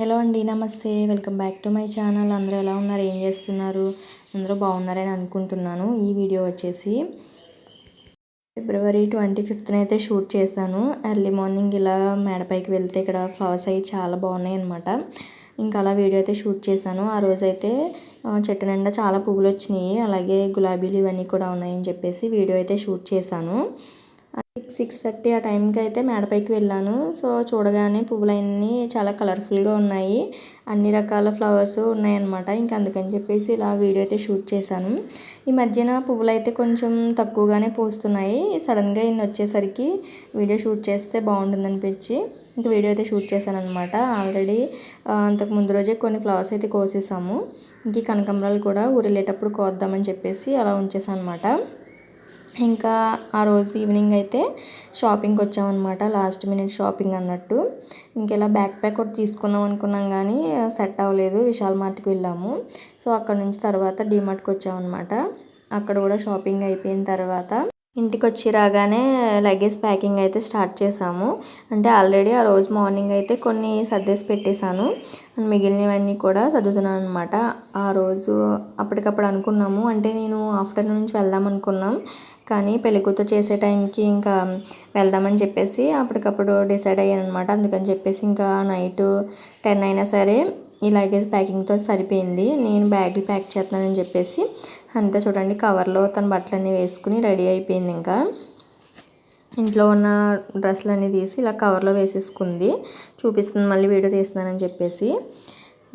Hello అండి నమస్తే. Welcome back to my channel. అందరూ ఎలా ఉన్నారు? ఏం చేస్తున్నారు? అందరూ బాగున్నారని అనుకుంటున్నాను. ఈ వీడియో వచ్చేసి ఫిబ్రవరి ట్వంటీ ఫిఫ్త్న అయితే షూట్ చేశాను. ఎర్లీ మార్నింగ్ ఇలా మేడపైకి వెళ్తే ఇక్కడ ఫ్లవర్స్ అయ్యి చాలా బాగున్నాయి అనమాట ఇంకా అలా వీడియో అయితే షూట్ చేశాను. ఆ రోజైతే చెట్టు నిండా చాలా పువ్వులు వచ్చినాయి. అలాగే గులాబీలు ఇవన్నీ కూడా ఉన్నాయని చెప్పేసి వీడియో అయితే షూట్ చేశాను. సిక్స్ థర్టీ ఆ టైంకి అయితే మేడపైకి వెళ్ళాను. సో చూడగానే పువ్వులన్నీ చాలా కలర్ఫుల్గా ఉన్నాయి. అన్ని రకాల ఫ్లవర్స్ ఉన్నాయన్నమాట. ఇంకా అందుకని చెప్పేసి ఇలా వీడియో అయితే షూట్ చేశాను. ఈ మధ్యన పువ్వులు అయితే కొంచెం తక్కువగానే పూస్తున్నాయి. సడన్గా ఇన్ని వచ్చేసరికి వీడియో షూట్ చేస్తే బాగుంటుంది అనిపించి ఇంకా వీడియో అయితే షూట్ చేశాను అనమాట ఆల్రెడీ అంతకు ముందు రోజే కొన్ని ఫ్లవర్స్ అయితే కోసేసాము. ఇంక కనకంబరాలు కూడా ఊరెళ్ళేటప్పుడు కోద్దామని చెప్పేసి అలా ఉంచేసాను అనమాట ఇంకా ఆ రోజు ఈవినింగ్ అయితే షాపింగ్కి వచ్చామన్నమాట. లాస్ట్ మినిట్ షాపింగ్ అన్నట్టు. ఇంకెలా బ్యాక్ ప్యాక్ ఒకటి తీసుకుందాం అనుకున్నాం కానీ సెట్ అవ్వలేదు. విశాల్ మార్ట్కి వెళ్ళాము. సో అక్కడ నుంచి తర్వాత డీమార్ట్కి వచ్చామన్నమాట. అక్కడ కూడా షాపింగ్ అయిపోయిన తర్వాత ఇంటికి వచ్చి రాగానే లగేజ్ ప్యాకింగ్ అయితే స్టార్ట్ చేసాము. అంటే ఆల్రెడీ ఆ రోజు మార్నింగ్ అయితే కొన్ని సర్దేసి పెట్టేశాను. మిగిలినవన్నీ కూడా సర్దుతున్నాను అనమాట ఆ రోజు అప్పటికప్పుడు అనుకున్నాము. అంటే నేను ఆఫ్టర్నూన్ నుంచి వెళ్దాం అనుకున్నాం. కానీ పెళ్ళికూతురు చేసే టైంకి ఇంకా వెళ్దామని చెప్పేసి అప్పటికప్పుడు డిసైడ్ అయ్యాను అనమాట అందుకని చెప్పేసి ఇంకా నైట్ టెన్ అయినా సరే ఈ లగేజ్ ప్యాకింగ్తో సరిపోయింది. నేను బ్యాగులు ప్యాక్ చేస్తున్నానని చెప్పేసి అంతా చూడండి కవర్లో తన బట్టలన్నీ వేసుకుని రెడీ అయిపోయింది ఇంకా. ఇంట్లో ఉన్న డ్రెస్సులన్నీ తీసి ఇలా కవర్లో వేసేసుకుంది. చూపిస్తుంది మళ్ళీ వీడియో తీస్తున్నానని చెప్పేసి.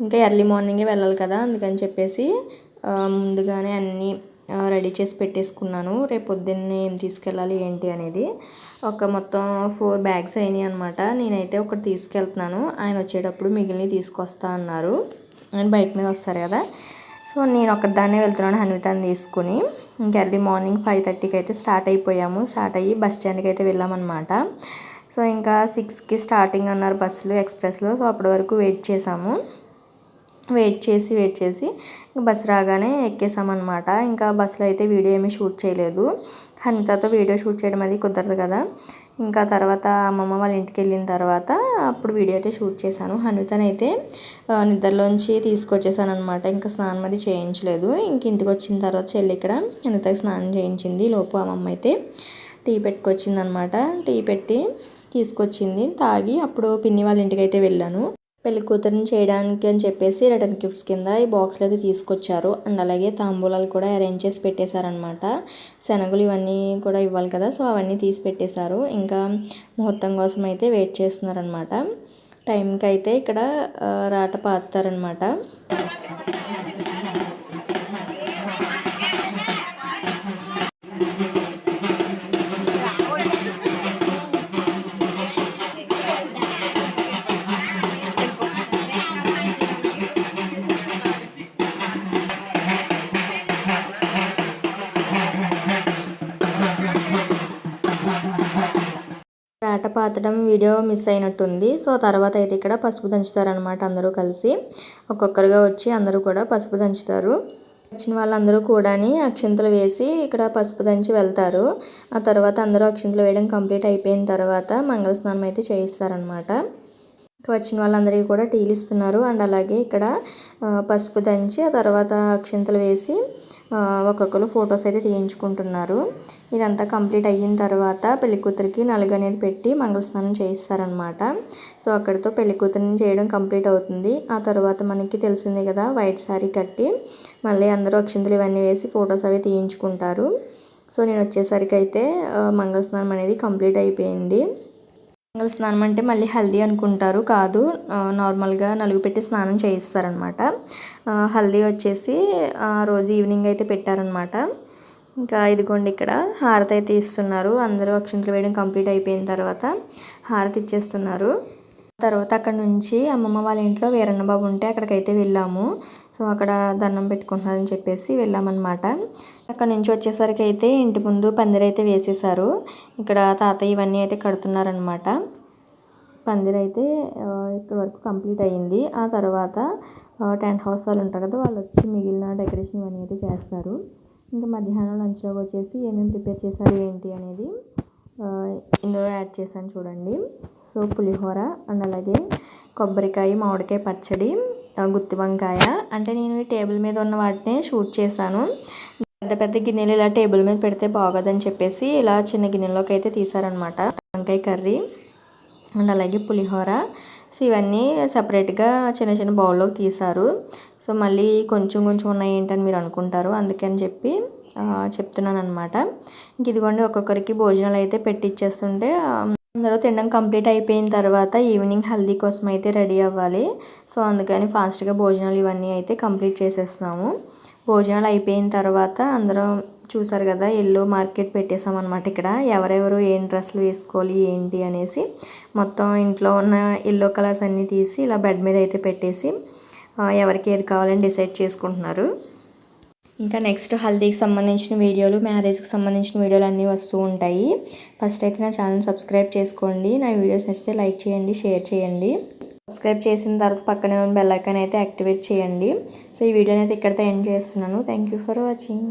ఇంకా ఎర్లీ మార్నింగే వెళ్ళాలి కదా అందుకని చెప్పేసి ముందుగానే అన్నీ రెడీ చేసి పెట్టేసుకున్నాను. రేపు పొద్దున్నే ఏం తీసుకెళ్ళాలి ఏంటి అనేది. ఒక మొత్తం ఫోర్ బ్యాగ్స్ అయినాయి అనమాట నేనైతే ఒకటి తీసుకెళ్తున్నాను. ఆయన వచ్చేటప్పుడు మిగిలిన తీసుకొస్తా అన్నారు. ఆయన బైక్ మీద వస్తారు కదా. సో నేను ఒకదాన్నే వెళ్తున్నాను హన్వితాన్ని తీసుకుని. ఇంక ఎర్లీ మార్నింగ్ ఫైవ్ థర్టీకి అయితే స్టార్ట్ అయిపోయాము. స్టార్ట్ అయ్యి బస్ స్టాండ్కి అయితే వెళ్ళామన్నమాట. సో ఇంకా సిక్స్కి స్టార్టింగ్ అన్నారు బస్సులు ఎక్స్ప్రెస్లో. సో అప్పటి వరకు వెయిట్ చేసాము వెయిట్ చేసి వెయిట్ చేసి బస్ రాగానే ఎక్కేసామన్నమాట. ఇంకా బస్సులో అయితే వీడియో ఏమీ షూట్ చేయలేదు. హనితతో వీడియో షూట్ చేయడం అది కుదరదు కదా. ఇంకా తర్వాత అమ్మమ్మ వాళ్ళ ఇంటికి వెళ్ళిన తర్వాత అప్పుడు వీడియో అయితే షూట్ చేశాను. హనుతనైతే నిద్రలోంచి తీసుకొచ్చేసాను అనమాట ఇంకా స్నానం అది చేయించలేదు. ఇంక ఇంటికి వచ్చిన తర్వాత చెల్లి ఇక్కడ హనితకి స్నానం చేయించింది. లోపు అమ్మమ్మ అయితే టీ పెట్టుకొచ్చింది అనమాట టీ పెట్టి తీసుకొచ్చింది తాగి అప్పుడు పిన్ని వాళ్ళ ఇంటికి అయితే వెళ్ళాను. పెళ్ళి కూతురిని చేయడానికి అని చెప్పేసి రిటర్న్ గిఫ్ట్స్ కింద ఈ బాక్స్లు అయితే తీసుకొచ్చారు. అండ్ అలాగే తాంబూలాలు కూడా అరేంజ్ చేసి పెట్టేశారనమాట శనగలు ఇవన్నీ కూడా ఇవ్వాలి కదా సో అవన్నీ తీసి పెట్టేశారు. ఇంకా ముహూర్తం కోసం అయితే వెయిట్ చేస్తున్నారనమాట టైంకి అయితే ఇక్కడ రాట పాతారనమాట రాట పాతడం వీడియో మిస్ అయినట్టుంది. సో తర్వాత అయితే ఇక్కడ పసుపు దంచుతారనమాట అందరూ కలిసి. ఒక్కొక్కరుగా వచ్చి అందరూ కూడా పసుపు దంచుతారు. వచ్చిన వాళ్ళందరూ కూడా అక్షింతలు వేసి ఇక్కడ పసుపు దంచి వెళ్తారు. ఆ తర్వాత అందరూ అక్షింతలు వేయడం కంప్లీట్ అయిపోయిన తర్వాత మంగళ స్నానం అయితే చేయిస్తారనమాట వచ్చిన వాళ్ళందరికీ కూడా టీలు ఇస్తున్నారు. అండ్ అలాగే ఇక్కడ పసుపు దంచి ఆ తర్వాత అక్షింతలు వేసి ఒక్కొక్కరు ఫొటోస్ అయితే తీయించుకుంటున్నారు. ఇదంతా కంప్లీట్ అయిన తర్వాత పెళ్ళికూతురికి నలుగు అనేది పెట్టి మంగళస్నానం చేయిస్తారనమాట సో అక్కడితో పెళ్ళికూతురిని చేయడం కంప్లీట్ అవుతుంది. ఆ తర్వాత మనకి తెలిసిందే కదా వైట్ శారీ కట్టి మళ్ళీ అందరూ అక్షింతలు ఇవన్నీ వేసి ఫొటోస్ అవి తీయించుకుంటారు. సో నేను వచ్చేసరికి అయితే మంగళస్నానం అనేది కంప్లీట్ అయిపోయింది. మంగళ స్నానం అంటే మళ్ళీ హల్దీ అనుకుంటారు కాదు నార్మల్గా నలుగు పెట్టి స్నానం చేయిస్తారనమాట హల్దీ వచ్చేసి ఆ రోజు ఈవినింగ్ అయితే పెట్టారనమాట ఇంకా ఇదిగోండి ఇక్కడ హారతి అయితే ఇస్తున్నారు. అందరూ అక్షంతలు వేయడం కంప్లీట్ అయిపోయిన తర్వాత హారతి ఇచ్చేస్తున్నారు. తర్వాత అక్కడ నుంచి అమ్మమ్మ వాళ్ళ ఇంట్లో వీరన్న బాబు ఉంటే అక్కడికైతే వెళ్ళాము. సో అక్కడ దండం పెట్టుకుంటున్నారని చెప్పేసి వెళ్ళామన్నమాట. అక్కడ నుంచి వచ్చేసరికి అయితే ఇంటి ముందు పందిరైతే వేసేసారు ఇక్కడ తాతయ్య ఇవన్నీ అయితే కడుతున్నారనమాట పందిరైతే ఇక్కడ వరకు కంప్లీట్ అయ్యింది ఆ తర్వాత టెంట్ హౌస్ వాళ్ళు ఉంటారు కదా వాళ్ళు వచ్చి మిగిలిన డెకరేషన్ ఇవన్నీ అయితే చేస్తారు. ఇంకా మధ్యాహ్నం లంచ్లోకి వచ్చేసి ఏమేమి ప్రిపేర్ చేశారు ఏంటి అనేది ఇందులో యాడ్ చేశాను చూడండి. సో పులిహోర అండ్ అలాగే కొబ్బరికాయ మామిడికాయ పచ్చడి గుత్తి వంకాయ. అంటే నేను ఈ టేబుల్ మీద ఉన్న వాటిని షూట్ చేశాను. పెద్ద పెద్ద గిన్నెలు ఇలా టేబుల్ మీద పెడితే బాగోదని చెప్పేసి ఇలా చిన్న గిన్నెలోకి అయితే తీసారనమాట వంకాయ కర్రీ అండ్ అలాగే పులిహోర. సో ఇవన్నీ సపరేట్గా చిన్న చిన్న బౌల్లోకి తీశారు. సో మళ్ళీ కొంచెం కొంచెం ఉన్నాయి ఏంటని మీరు అనుకుంటారు. అందుకని చెప్పి చెప్తున్నాను అనమాట ఇంక ఇదిగోండి ఒక్కొక్కరికి భోజనాలు అయితే పెట్టిచ్చేస్తుంటే అందరూ తినడం కంప్లీట్ అయిపోయిన తర్వాత ఈవినింగ్ హల్దీ కోసం అయితే రెడీ అవ్వాలి. సో అందుకని ఫాస్ట్గా భోజనాలు ఇవన్నీ అయితే కంప్లీట్ చేసేస్తున్నాము. భోజనాలు అయిపోయిన తర్వాత అందరం చూసారు కదా ఎల్లో మార్కెట్ పెట్టేసామన్నమాట ఇక్కడ. ఎవరెవరు ఏం డ్రెస్సులు వేసుకోవాలి ఏంటి అనేసి మొత్తం ఇంట్లో ఉన్న ఎల్లో కలర్స్ అన్నీ తీసి ఇలా బెడ్ మీద అయితే పెట్టేసి ఎవరికి ఏది కావాలని డిసైడ్ చేసుకుంటున్నారు. ఇంకా నెక్స్ట్ హల్దీకి సంబంధించిన వీడియోలు మ్యారేజ్కి సంబంధించిన వీడియోలు అన్నీ వస్తూ ఉంటాయి. ఫస్ట్ అయితే నా ఛానల్ సబ్స్క్రైబ్ చేసుకోండి. నా వీడియోస్ నచ్చితే లైక్ చేయండి షేర్ చేయండి. సబ్స్క్రైబ్ చేసిన తర్వాత పక్కనే ఉన్న బెల్ ఐకాన్ అయితే యాక్టివేట్ చేయండి. సో ఈ వీడియోని అయితే ఇక్కడితో ఎండ్ చేస్తున్నాను. Thank you for watching.